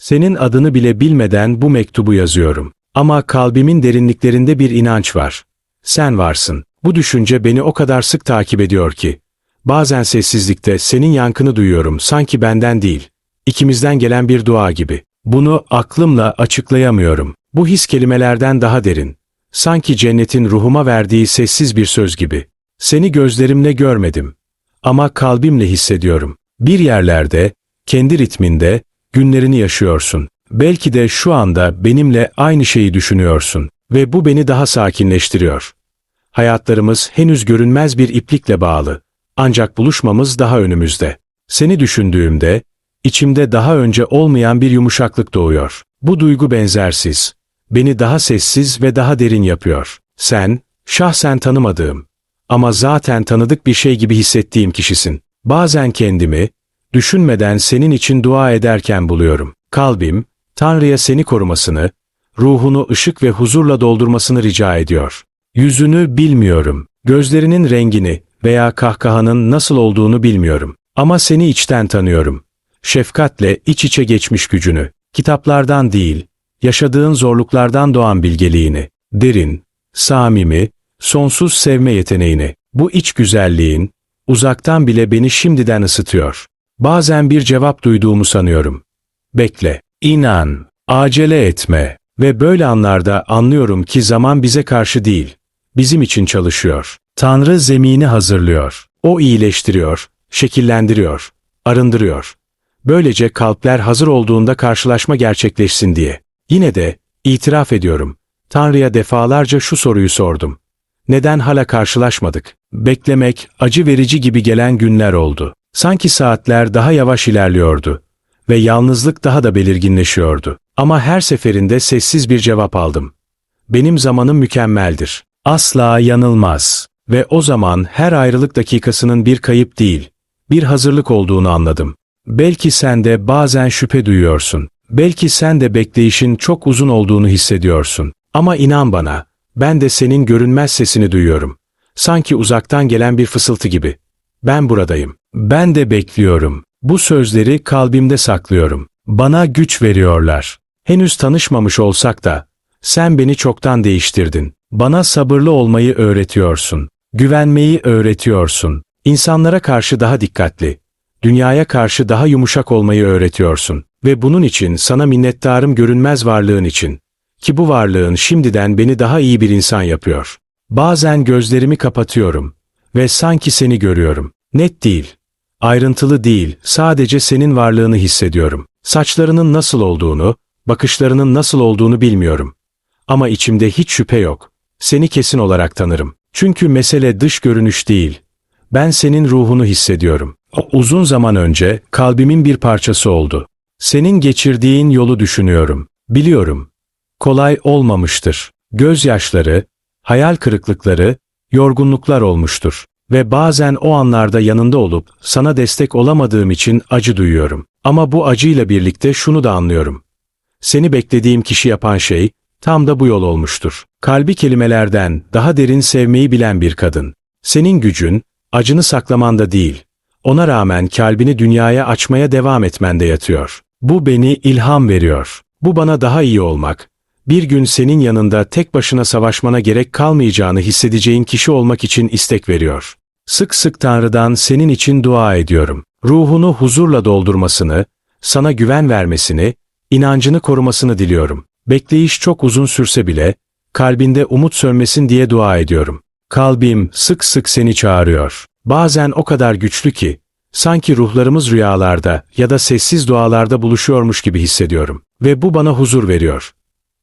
Senin adını bile bilmeden bu mektubu yazıyorum. Ama kalbimin derinliklerinde bir inanç var. Sen varsın. Bu düşünce beni o kadar sık takip ediyor ki. Bazen sessizlikte senin yankını duyuyorum sanki benden değil. İkimizden gelen bir dua gibi. Bunu aklımla açıklayamıyorum. Bu his kelimelerden daha derin. Sanki cennetin ruhuma verdiği sessiz bir söz gibi. Seni gözlerimle görmedim. Ama kalbimle hissediyorum. Bir yerlerde, kendi ritminde, günlerini yaşıyorsun. Belki de şu anda benimle aynı şeyi düşünüyorsun. Ve bu beni daha sakinleştiriyor. Hayatlarımız henüz görünmez bir iplikle bağlı. Ancak buluşmamız daha önümüzde. Seni düşündüğümde, içimde daha önce olmayan bir yumuşaklık doğuyor. Bu duygu benzersiz. Beni daha sessiz ve daha derin yapıyor. Sen, şahsen tanımadığım ama zaten tanıdık bir şey gibi hissettiğim kişisin. Bazen kendimi, düşünmeden senin için dua ederken buluyorum. Kalbim, Tanrı'ya seni korumasını, ruhunu ışık ve huzurla doldurmasını rica ediyor. Yüzünü bilmiyorum, gözlerinin rengini veya kahkahanın nasıl olduğunu bilmiyorum. Ama seni içten tanıyorum. Şefkatle iç içe geçmiş gücünü, kitaplardan değil, yaşadığın zorluklardan doğan bilgeliğini, derin, samimi, sonsuz sevme yeteneğini, bu iç güzelliğin, uzaktan bile beni şimdiden ısıtıyor. Bazen bir cevap duyduğumu sanıyorum. Bekle, inan, acele etme ve böyle anlarda anlıyorum ki zaman bize karşı değil, bizim için çalışıyor. Tanrı zemini hazırlıyor. O iyileştiriyor, şekillendiriyor, arındırıyor. Böylece kalpler hazır olduğunda karşılaşma gerçekleşsin diye. Yine de, itiraf ediyorum, Tanrı'ya defalarca şu soruyu sordum. Neden hala karşılaşmadık? Beklemek, acı verici gibi gelen günler oldu. Sanki saatler daha yavaş ilerliyordu. Ve yalnızlık daha da belirginleşiyordu. Ama her seferinde sessiz bir cevap aldım. Benim zamanım mükemmeldir. Asla yanılmaz. Ve o zaman her ayrılık dakikasının bir kayıp değil, bir hazırlık olduğunu anladım. Belki sen de bazen şüphe duyuyorsun. Belki sen de bekleyişin çok uzun olduğunu hissediyorsun. Ama inan bana, ben de senin görünmez sesini duyuyorum. Sanki uzaktan gelen bir fısıltı gibi. Ben buradayım. Ben de bekliyorum. Bu sözleri kalbimde saklıyorum. Bana güç veriyorlar. Henüz tanışmamış olsak da, sen beni çoktan değiştirdin. Bana sabırlı olmayı öğretiyorsun. Güvenmeyi öğretiyorsun. İnsanlara karşı daha dikkatli, dünyaya karşı daha yumuşak olmayı öğretiyorsun. Ve bunun için sana minnettarım görünmez varlığın için. Ki bu varlığın şimdiden beni daha iyi bir insan yapıyor. Bazen gözlerimi kapatıyorum ve sanki seni görüyorum. Net değil, ayrıntılı değil, sadece senin varlığını hissediyorum. Saçlarının nasıl olduğunu, bakışlarının nasıl olduğunu bilmiyorum. Ama içimde hiç şüphe yok. Seni kesin olarak tanırım. Çünkü mesele dış görünüş değil. Ben senin ruhunu hissediyorum. O uzun zaman önce kalbimin bir parçası oldu. Senin geçirdiğin yolu düşünüyorum. Biliyorum. Kolay olmamıştır. Gözyaşları, hayal kırıklıkları, yorgunluklar olmuştur. Ve bazen o anlarda yanında olup sana destek olamadığım için acı duyuyorum. Ama bu acıyla birlikte şunu da anlıyorum. Seni beklediğim kişi yapan şey, tam da bu yol olmuştur. Kalbi kelimelerden daha derin sevmeyi bilen bir kadın. Senin gücün, acını saklamanda değil, ona rağmen kalbini dünyaya açmaya devam etmende yatıyor. Bu beni ilham veriyor. Bu bana daha iyi olmak, bir gün senin yanında tek başına savaşmana gerek kalmayacağını hissedeceğin kişi olmak için istek veriyor. Sık sık Tanrı'dan senin için dua ediyorum. Ruhunu huzurla doldurmasını, sana güven vermesini, inancını korumasını diliyorum. Bekleyiş çok uzun sürse bile, kalbinde umut sönmesin diye dua ediyorum. Kalbim sık sık seni çağırıyor. Bazen o kadar güçlü ki, sanki ruhlarımız rüyalarda ya da sessiz dualarda buluşuyormuş gibi hissediyorum. Ve bu bana huzur veriyor.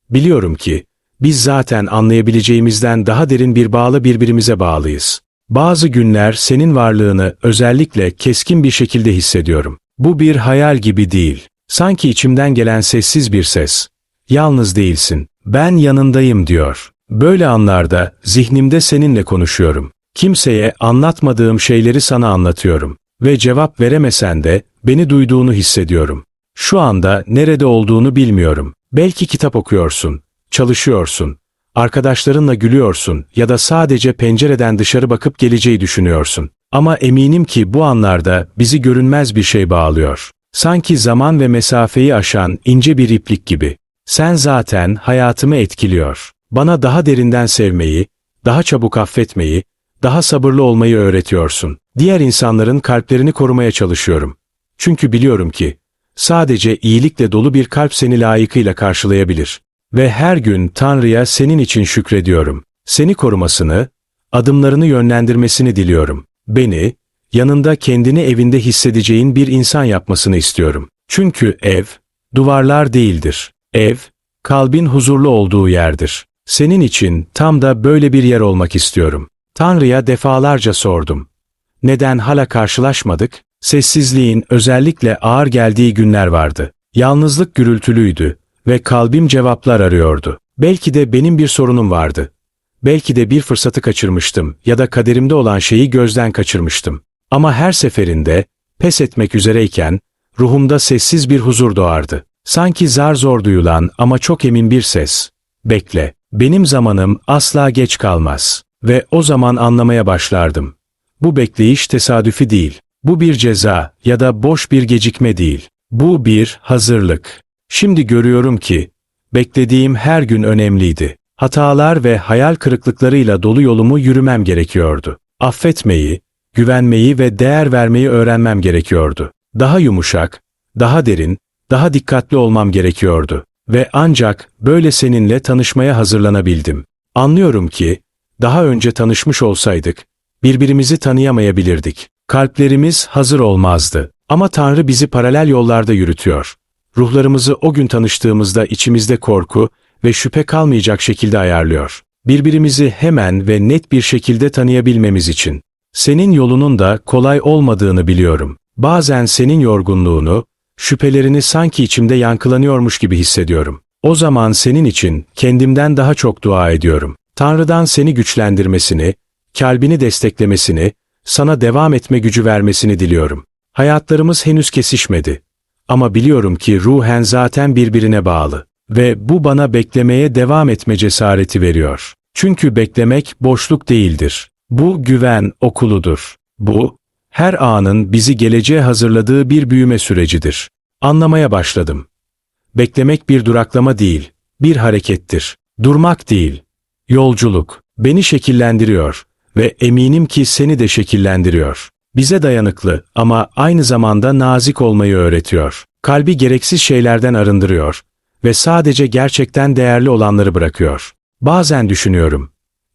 Biliyorum ki, biz zaten anlayabileceğimizden daha derin bir bağla birbirimize bağlıyız. Bazı günler senin varlığını özellikle keskin bir şekilde hissediyorum. Bu bir hayal gibi değil. Sanki içimden gelen sessiz bir ses. Yalnız değilsin. Ben yanındayım diyor. Böyle anlarda zihnimde seninle konuşuyorum. Kimseye anlatmadığım şeyleri sana anlatıyorum. Ve cevap veremesen de beni duyduğunu hissediyorum. Şu anda nerede olduğunu bilmiyorum. Belki kitap okuyorsun, çalışıyorsun, arkadaşlarınla gülüyorsun ya da sadece pencereden dışarı bakıp geleceği düşünüyorsun. Ama eminim ki bu anlarda bizi görünmez bir şey bağlıyor. Sanki zaman ve mesafeyi aşan ince bir iplik gibi. Sen zaten hayatımı etkiliyor. Bana daha derinden sevmeyi, daha çabuk affetmeyi, daha sabırlı olmayı öğretiyorsun. Diğer insanların kalplerini korumaya çalışıyorum. Çünkü biliyorum ki, sadece iyilikle dolu bir kalp seni layıkıyla karşılayabilir. Ve her gün Tanrı'ya senin için şükrediyorum. Seni korumasını, adımlarını yönlendirmesini diliyorum. Beni, yanında kendini evinde hissedeceğin bir insan yapmasını istiyorum. Çünkü ev, duvarlar değildir. Ev, kalbin huzurlu olduğu yerdir. Senin için tam da böyle bir yer olmak istiyorum. Tanrı'ya defalarca sordum. Neden hala karşılaşmadık? Sessizliğin özellikle ağır geldiği günler vardı. Yalnızlık gürültülüydü ve kalbim cevaplar arıyordu. Belki de benim bir sorunum vardı. Belki de bir fırsatı kaçırmıştım ya da kaderimde olan şeyi gözden kaçırmıştım. Ama her seferinde, pes etmek üzereyken, ruhumda sessiz bir huzur doğardı. Sanki zar zor duyulan ama çok emin bir ses. Bekle, benim zamanım asla geç kalmaz. Ve o zaman anlamaya başlardım. Bu bekleyiş tesadüfi değil. Bu bir ceza ya da boş bir gecikme değil. Bu bir hazırlık. Şimdi görüyorum ki, beklediğim her gün önemliydi. Hatalar ve hayal kırıklıklarıyla dolu yolumu yürümem gerekiyordu. Affetmeyi, güvenmeyi ve değer vermeyi öğrenmem gerekiyordu. Daha yumuşak, daha derin, daha dikkatli olmam gerekiyordu. Ve ancak böyle seninle tanışmaya hazırlanabildim. Anlıyorum ki, daha önce tanışmış olsaydık, birbirimizi tanıyamayabilirdik. Kalplerimiz hazır olmazdı. Ama Tanrı bizi paralel yollarda yürütüyor. Ruhlarımızı o gün tanıştığımızda içimizde korku ve şüphe kalmayacak şekilde ayarlıyor. Birbirimizi hemen ve net bir şekilde tanıyabilmemiz için. Senin yolunun da kolay olmadığını biliyorum. Bazen senin yorgunluğunu, şüphelerini sanki içimde yankılanıyormuş gibi hissediyorum. O zaman senin için kendimden daha çok dua ediyorum. Tanrı'dan seni güçlendirmesini, kalbini desteklemesini, sana devam etme gücü vermesini diliyorum. Hayatlarımız henüz kesişmedi. Ama biliyorum ki ruhen zaten birbirine bağlı. Ve bu bana beklemeye devam etme cesareti veriyor. Çünkü beklemek boşluk değildir. Bu güven okuludur. Bu, her anın bizi geleceğe hazırladığı bir büyüme sürecidir. Anlamaya başladım. Beklemek bir duraklama değil, bir harekettir. Durmak değil, yolculuk. Beni şekillendiriyor ve eminim ki seni de şekillendiriyor. Bize dayanıklı ama aynı zamanda nazik olmayı öğretiyor. Kalbi gereksiz şeylerden arındırıyor ve sadece gerçekten değerli olanları bırakıyor. Bazen düşünüyorum.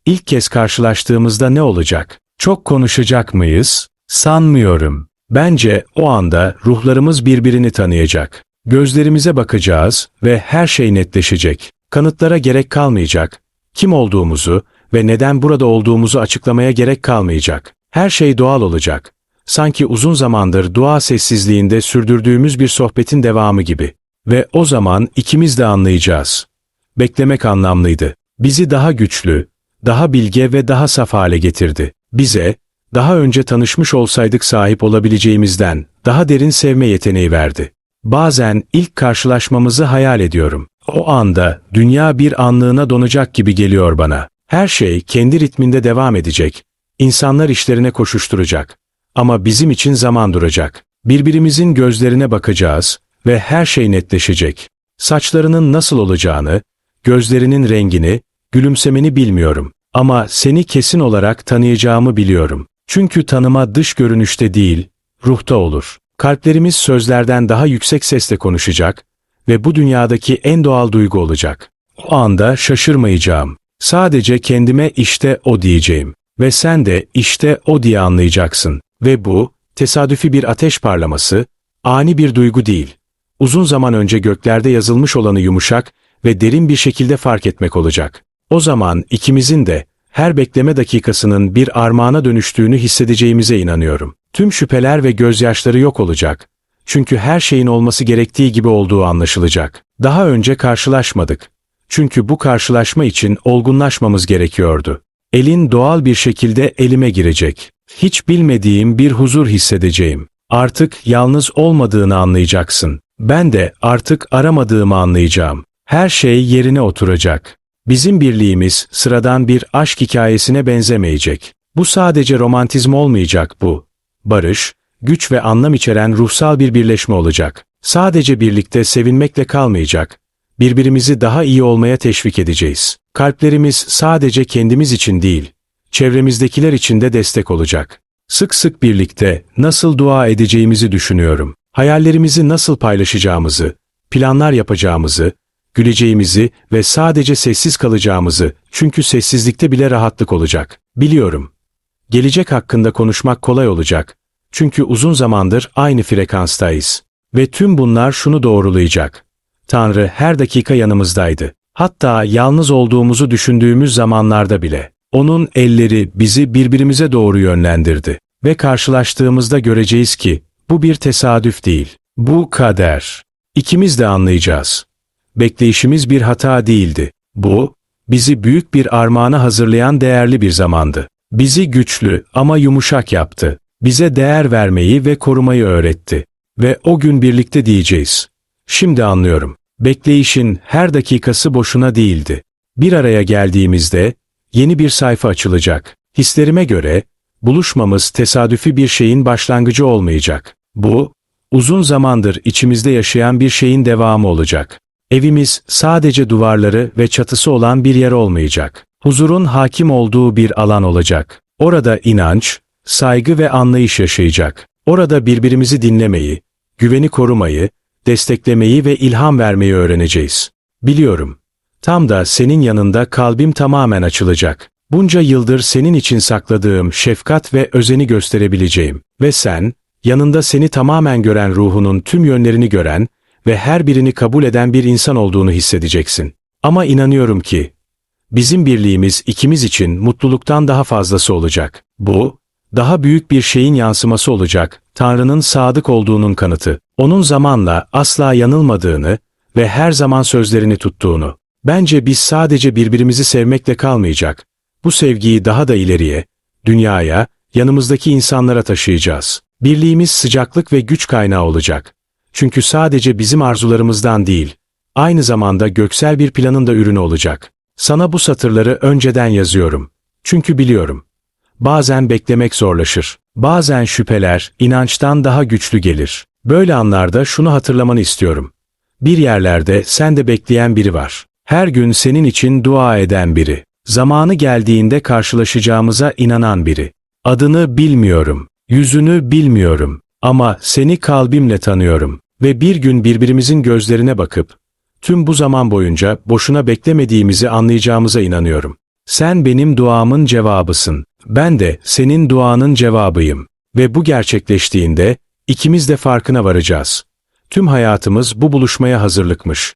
İlk kez karşılaştığımızda ne olacak? Çok konuşacak mıyız? Sanmıyorum. Bence o anda ruhlarımız birbirini tanıyacak. Gözlerimize bakacağız ve her şey netleşecek. Kanıtlara gerek kalmayacak. Kim olduğumuzu ve neden burada olduğumuzu açıklamaya gerek kalmayacak. Her şey doğal olacak. Sanki uzun zamandır dua sessizliğinde sürdürdüğümüz bir sohbetin devamı gibi. Ve o zaman ikimiz de anlayacağız. Beklemek anlamlıydı. Bizi daha güçlü, daha bilge ve daha saf hale getirdi. Bize, daha önce tanışmış olsaydık sahip olabileceğimizden daha derin sevme yeteneği verdi. Bazen ilk karşılaşmamızı hayal ediyorum. O anda dünya bir anlığına donacak gibi geliyor bana. Her şey kendi ritminde devam edecek. İnsanlar işlerine koşuşturacak. Ama bizim için zaman duracak. Birbirimizin gözlerine bakacağız ve her şey netleşecek. Saçlarının nasıl olacağını, gözlerinin rengini, gülümsemeni bilmiyorum. Ama seni kesin olarak tanıyacağımı biliyorum. Çünkü tanıma dış görünüşte değil, ruhta olur. Kalplerimiz sözlerden daha yüksek sesle konuşacak ve bu dünyadaki en doğal duygu olacak. O anda şaşırmayacağım. Sadece kendime işte o diyeceğim. Ve sen de işte o diye anlayacaksın. Ve bu, tesadüfi bir ateş parlaması, ani bir duygu değil. Uzun zaman önce göklerde yazılmış olanı yumuşak ve derin bir şekilde fark etmek olacak. O zaman ikimizin de her bekleme dakikasının bir armağana dönüştüğünü hissedeceğimize inanıyorum. Tüm şüpheler ve gözyaşları yok olacak. Çünkü her şeyin olması gerektiği gibi olduğu anlaşılacak. Daha önce karşılaşmadık. Çünkü bu karşılaşma için olgunlaşmamız gerekiyordu. Elin doğal bir şekilde elime girecek. Hiç bilmediğim bir huzur hissedeceğim. Artık yalnız olmadığını anlayacaksın. Ben de artık aramadığımı anlayacağım. Her şey yerine oturacak. Bizim birliğimiz sıradan bir aşk hikayesine benzemeyecek. Bu sadece romantizm olmayacak bu. Barış, güç ve anlam içeren ruhsal bir birleşme olacak. Sadece birlikte sevinmekle kalmayacak. Birbirimizi daha iyi olmaya teşvik edeceğiz. Kalplerimiz sadece kendimiz için değil, çevremizdekiler için de destek olacak. Sık sık birlikte nasıl dua edeceğimizi düşünüyorum. Hayallerimizi nasıl paylaşacağımızı, planlar yapacağımızı, güleceğimizi ve sadece sessiz kalacağımızı, çünkü sessizlikte bile rahatlık olacak. Biliyorum. Gelecek hakkında konuşmak kolay olacak. Çünkü uzun zamandır aynı frekanstayız. Ve tüm bunlar şunu doğrulayacak. Tanrı her dakika yanımızdaydı. Hatta yalnız olduğumuzu düşündüğümüz zamanlarda bile. Onun elleri bizi birbirimize doğru yönlendirdi. Ve karşılaştığımızda göreceğiz ki, bu bir tesadüf değil. Bu kader. İkimiz de anlayacağız. Bekleyişimiz bir hata değildi. Bu, bizi büyük bir armağana hazırlayan değerli bir zamandı. Bizi güçlü ama yumuşak yaptı. Bize değer vermeyi ve korumayı öğretti. Ve o gün birlikte diyeceğiz. Şimdi anlıyorum. Bekleyişin her dakikası boşuna değildi. Bir araya geldiğimizde yeni bir sayfa açılacak. Hislerime göre buluşmamız tesadüfi bir şeyin başlangıcı olmayacak. Bu uzun zamandır içimizde yaşayan bir şeyin devamı olacak. Evimiz sadece duvarları ve çatısı olan bir yer olmayacak. Huzurun hakim olduğu bir alan olacak. Orada inanç, saygı ve anlayış yaşayacak. Orada birbirimizi dinlemeyi, güveni korumayı, desteklemeyi ve ilham vermeyi öğreneceğiz. Biliyorum. Tam da senin yanında kalbim tamamen açılacak. Bunca yıldır senin için sakladığım şefkat ve özeni gösterebileceğim. Ve sen, yanında seni tamamen gören ruhunun tüm yönlerini gören ve her birini kabul eden bir insan olduğunu hissedeceksin. Ama inanıyorum ki, bizim birliğimiz ikimiz için mutluluktan daha fazlası olacak. Bu, daha büyük bir şeyin yansıması olacak, Tanrı'nın sadık olduğunun kanıtı. Onun zamanla asla yanılmadığını ve her zaman sözlerini tuttuğunu. Bence biz sadece birbirimizi sevmekle kalmayacak. Bu sevgiyi daha da ileriye, dünyaya, yanımızdaki insanlara taşıyacağız. Birliğimiz sıcaklık ve güç kaynağı olacak. Çünkü sadece bizim arzularımızdan değil, aynı zamanda göksel bir planın da ürünü olacak. Sana bu satırları önceden yazıyorum. Çünkü biliyorum. Bazen beklemek zorlaşır. Bazen şüpheler, inançtan daha güçlü gelir. Böyle anlarda şunu hatırlamanı istiyorum. Bir yerlerde sen de bekleyen biri var. Her gün senin için dua eden biri. Zamanı geldiğinde karşılaşacağımıza inanan biri. Adını bilmiyorum, yüzünü bilmiyorum ama seni kalbimle tanıyorum ve bir gün birbirimizin gözlerine bakıp tüm bu zaman boyunca boşuna beklemediğimizi anlayacağımıza inanıyorum. Sen benim duamın cevabısın. Ben de senin duanın cevabıyım. Ve bu gerçekleştiğinde ikimiz de farkına varacağız. Tüm hayatımız bu buluşmaya hazırlıkmış.